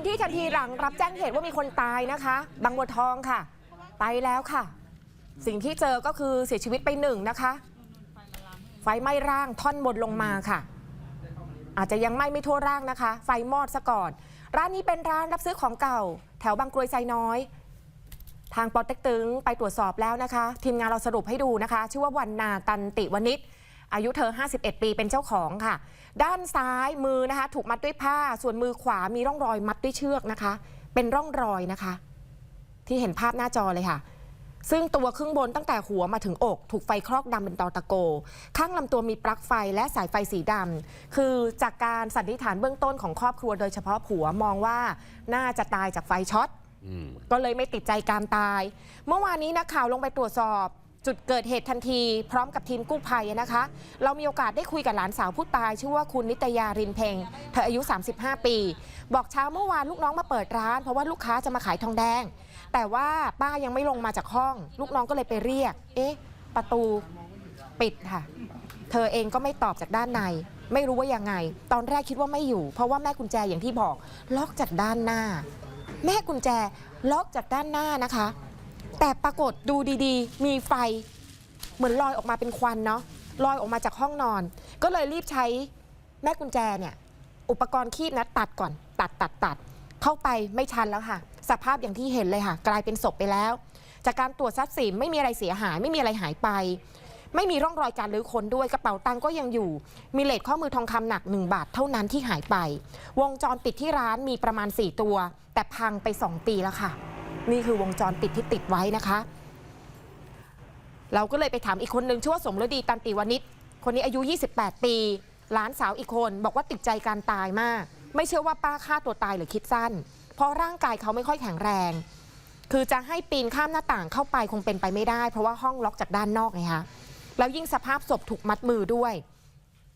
นที่ทันทีหลังรับแจ้งเหตุว่ามีคนตายนะคะบางบัวทองค่ะ ไปแล้วค่ะ สิ่งที่เจอก็คือเสียชีวิตไปหนึ่งนะคะ ไฟไหม้ร่างท่อนบนลงมาค่ะ อาจจะยังไหม้ไม่ทั่วร่างนะคะ ไฟมอดซะก่อน ร้านนี้เป็นร้านรับซื้อของเก่า แถวบางกรวยไซน้อย ทางปอเต็กตึงไปตรวจสอบแล้วนะคะ ทีมงานเราสรุปให้ดูนะคะ ชื่อว่าวันนาตันติวนิช อายุเธอ 51 ปีเป็นเจ้าของค่ะ ด้านซ้ายมือนะคะ ถูกมัดด้วยผ้า ส่วนมือขวามีร่องรอยมัดด้วยเชือกนะคะ เป็นร่องรอยนะคะ ที่เห็นภาพหน้าจอเลยค่ะ ซึ่งตัวครึ่งบนตั้งแต่หัวมาถึงอก ถูกไฟคลอกดำเป็นตอตะโก ข้างลำตัวมีปลั๊กไฟและสายไฟสีดำคือจากการสันนิษฐานเบื้องต้นของครอบครัวโดยเฉพาะผัวมองว่าน่าจะตายจากไฟช็อตอืมก็เลยไม่ติดใจการตาย เมื่อวานนี้นักข่าวลงไปตรวจสอบ จุดเกิดเหตุทันทีพร้อมกับทีมกู้ภัยนะคะ เรามีโอกาสได้คุยกับหลานสาวผู้ตาย ชื่อว่าคุณนิตยารินเพงเธออายุ 35 ปี บอกเช้าเมื่อวานลูกน้องมาเปิดร้าน เพราะว่าลูกค้าจะมาขายทองแดง แต่ว่าป้ายังไม่ลงมาจากห้อง ลูกน้องก็เลยไปเรียก เอ๊ะ ประตูปิดค่ะ เธอเองก็ไม่ตอบจากด้านใน ไม่รู้ว่ายังไง ตอนแรกคิดว่าไม่อยู่ เพราะว่าแม่กุญแจอย่างที่บอก ล็อกจากด้านหน้า แม่กุญแจล็อกจากด้านหน้านะคะ แต่ปรากฏดูดีๆ มีไฟเหมือนลอยออกมาเป็นควันเนาะลอยออกมาจากห้องนอน ก็เลยรีบใช้แม่กุญแจเนี่ย อุปกรณ์คีบนะตัดก่อน ตัดตัดตัดเข้าไปไม่ชันแล้วค่ะ สภาพอย่างที่เห็นเลยค่ะ กลายเป็นศพไปแล้ว จากการตรวจทรัพย์สินไม่มีอะไรเสียหาย ไม่มีอะไรหายไป ไม่มีร่องรอยการลื้อค้นด้วยกระเป๋าตังก็ยังอยู่ มีเลทข้อมือทองคำหนัก 1 บาทเท่านั้นที่หายไป วงจรปิดที่ร้านมีประมาณ 4 ตัว แต่พังไป 2 ปีแล้วค่ะ นี่คือวงจรปิดที่ติดไว้นะคะ เราก็เลยไปถามอีกคนนึงชื่อว่าสมฤดีตันติวณิชคนนี้อายุ 28 ปีหลานสาวอีกคนบอกว่าติดใจการตายมาก ไม่เชื่อว่าป้าฆ่าตัวตายหรือคิดสั้น เพราะร่างกายเขาไม่ค่อยแข็งแรง คือจะให้ปีนข้ามหน้าต่างเข้าไปคงเป็นไปไม่ได้ เพราะว่าห้องล็อกจากด้านนอกไงคะแล้วยิ่งสภาพศพถูกมัดมือด้วย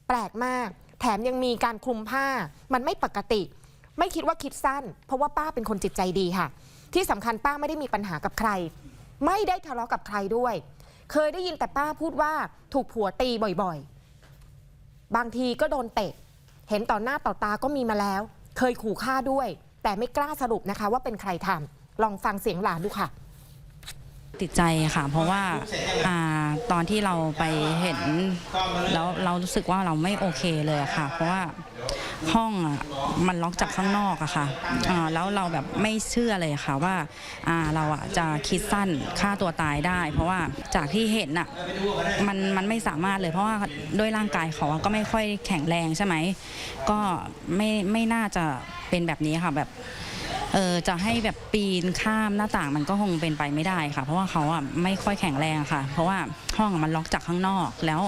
แปลกมาก แถมยังมีการคลุมผ้า มันไม่ปกติ ไม่คิดว่าคิดสั้น เพราะว่าป้าเป็นคนจิตใจดีค่ะที่สำคัญป้าไม่ได้มีปัญหากับใคร ไม่ได้ทะเลาะกับใครด้วย เคยได้ยินแต่ป้าพูดว่าถูกผัวตีบ่อยๆ บางทีก็โดนเตะ เห็นต่อหน้าต่อตาก็มีมาแล้ว เคยขู่ฆ่าด้วย แต่ไม่กล้าสรุปนะคะ ว่าเป็นใครทำลองฟังเสียงหลานดูค่ะติดใจค่ะ เพราะว่าอตอนที่เราไปเห็นแล้วเรารู้สึกว่าเราไม่โอเคเลยค่ะ เพราะว่า ห้องอะมันล็อกจากข้างนอกอะค่ะอ่าแล้วเราแบบไม่เชื่อเลยค่ะว่าอ่าเราอะจะคิดสั้นฆ่าตัวตายได้ เพราะว่าจากที่เห็นอะมันมันไม่สามารถเลย เพราะว่าด้วยร่างกายเขาอะก็ไม่ค่อยแข็งแรงใช่ไหมก็ไม่ไม่น่าจะเป็นแบบนี้ค่ะแบบ เออจะให้แบบปีนข้ามหน้าต่างมันก็คงเป็นไปไม่ได้ค่ะ เพราะว่าเขาอะไม่ค่อยแข็งแรงค่ะ เพราะว่าห้องมันล็อกจากข้างนอก แล้ว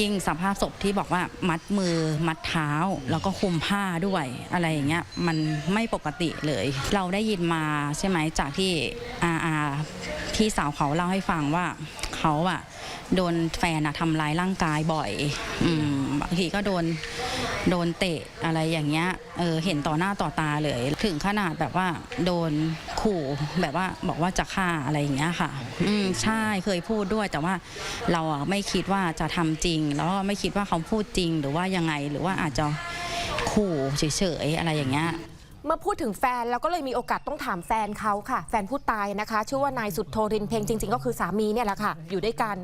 ยิ่งสภาพศพที่บอกว่ามัดมือมัดเท้า แล้วก็คลุมผ้าด้วยอะไรอย่างเงี้ยมันไม่ปกติเลย เราได้ยินมาใช่ไหมจากที่อาอาพี่สาวเขาเล่าให้ฟังว่าเขาอะโดนแฟนอะทำร้ายร่างกายบ่อยอืมบางทีก็โดนโดนเตะอะไรอย่างเงี้ย เออเห็นต่อหน้าต่อตาเลย ถึงขนาดแบบว่าโดนขู่แบบว่าบอกว่าจะฆ่าอะไรอย่างเงี้ยค่ะ อืมใช่เคยพูดด้วย แต่ว่าเราอะไม่คิดว่าจะทำจริง แล้วก็ไม่คิดว่าเขาพูดจริง หรือว่ายังไงหรือว่าอาจจะขู่เฉยๆอะไรอย่างเงี้ยเมื่อพูดถึงแฟนเราก็เลยมีโอกาสต้องถามแฟนเขาค่ะ แฟนผู้ตายนะคะ ชื่อว่านายสุดโทรินเพลงจริง ๆ ก็คือสามีเนี่ยแหละค่ะ อยู่ด้วยกัน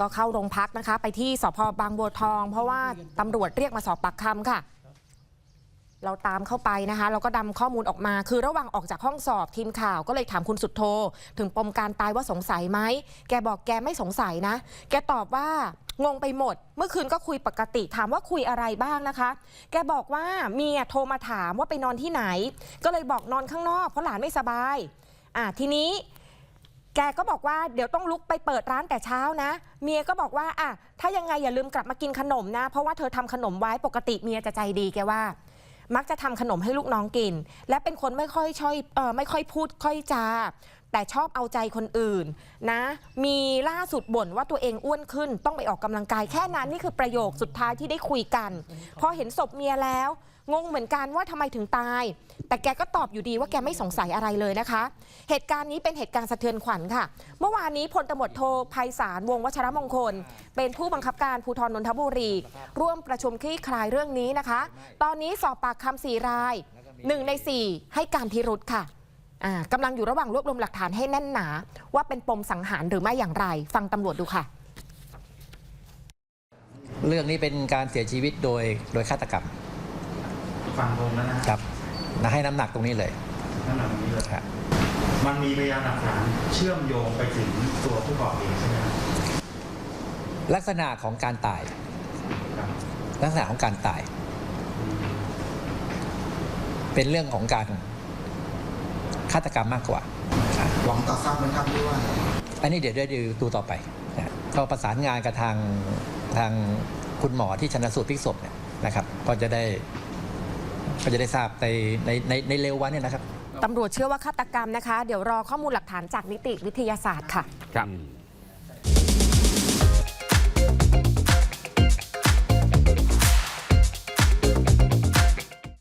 ก็เข้าโรงพักนะคะ ไปที่สพบางบัวทอง เพราะว่าตำรวจเรียกมาสอบปากคำค่ะ เราตามเข้าไปนะคะเราก็ดำข้อมูลออกมา คือระหว่างออกจากห้องสอบทีมข่าวก็เลยถามคุณสุดโท ถึงปมการตายว่าสงสัยไหม แกบอกแกไม่สงสัยนะ แกตอบว่างงไปหมด เมื่อคืนก็คุยปกติถามว่าคุยอะไรบ้างนะคะ แกบอกว่าเมียโทรมาถามว่าไปนอนที่ไหน ก็เลยบอกนอนข้างนอกเพราะหลานไม่สบายอะทีนี้แกก็บอกว่าเดี๋ยวต้องลุกไปเปิดร้านแต่เช้านะ เมียก็บอกว่าอะถ้ายังไงอย่าลืมกลับมากินขนมนะ เพราะว่าเธอทำขนมไว้ปกติเมียจะใจดีแกว่า มักจะทำขนมให้ลูกน้องกิน และเป็นคนไม่ค่อยช่อยเออไม่ค่อยพูดค่อยจา แต่ชอบเอาใจคนอื่นนะ มีล่าสุดบ่นว่าตัวเองอ้วนขึ้น ต้องไปออกกำลังกายแค่นั้นนี่คือประโยคสุดท้ายที่ได้คุยกัน พอเห็นศพเมียแล้ว งงเหมือนกันว่าทำไมถึงตาย แต่แกก็ตอบอยู่ดีว่าแกไม่สงสัยอะไรเลยนะคะ เหตุการณ์นี้เป็นเหตุการณ์สะเทือนขวัญค่ะ เมื่อวานนี้พลตำรวจโทภัยสารวงวัชรมงคล เป็นผู้บังคับการภูธรนนทบุรี ร่วมประชุมคลี่คลายเรื่องนี้นะคะ ตอนนี้สอบปากคำสี่รายหนึ่งในสี่ให้การพิรุธค่ะ กำลังอยู่ระหว่างรวบรวมหลักฐานให้แน่นหนา ว่าเป็นปมสังหารหรือไม่อย่างไร ฟังตำรวจดูค่ะ เรื่องนี้เป็นการเสียชีวิตโดยโดยฆาตกรรมฟังตรงแล้วนะครับนะให้น้ำหนักตรงนี้เลยนั่นแบบนี้เลยครับมันมีพยานหลักฐานเชื่อมโยงไปถึงตัวผู้ก่อเหตุใช่ไหมครับลักษณะของการตายครับลักษณะของการตาย เป็นเรื่องของการ ฆาตกรรมมากกว่าอะหวังต่อทรัพย์ไหมครับหรือว่าอันนี้เดี๋ยวเดี๋ยวดูต่อไปนะก็ประสานงานกับทางทางคุณหมอที่ชนสูตรพลิกศพเนี่ยนะครับก็จะได้ก็จะได้ทราบในในในในเร็ววันเนี่ยนะครับตำรวจเชื่อว่าฆาตกรรมนะคะ เดี๋ยวรอข้อมูลหลักฐานจากนิติวิทยาศาสตร์ค่ะ ครับ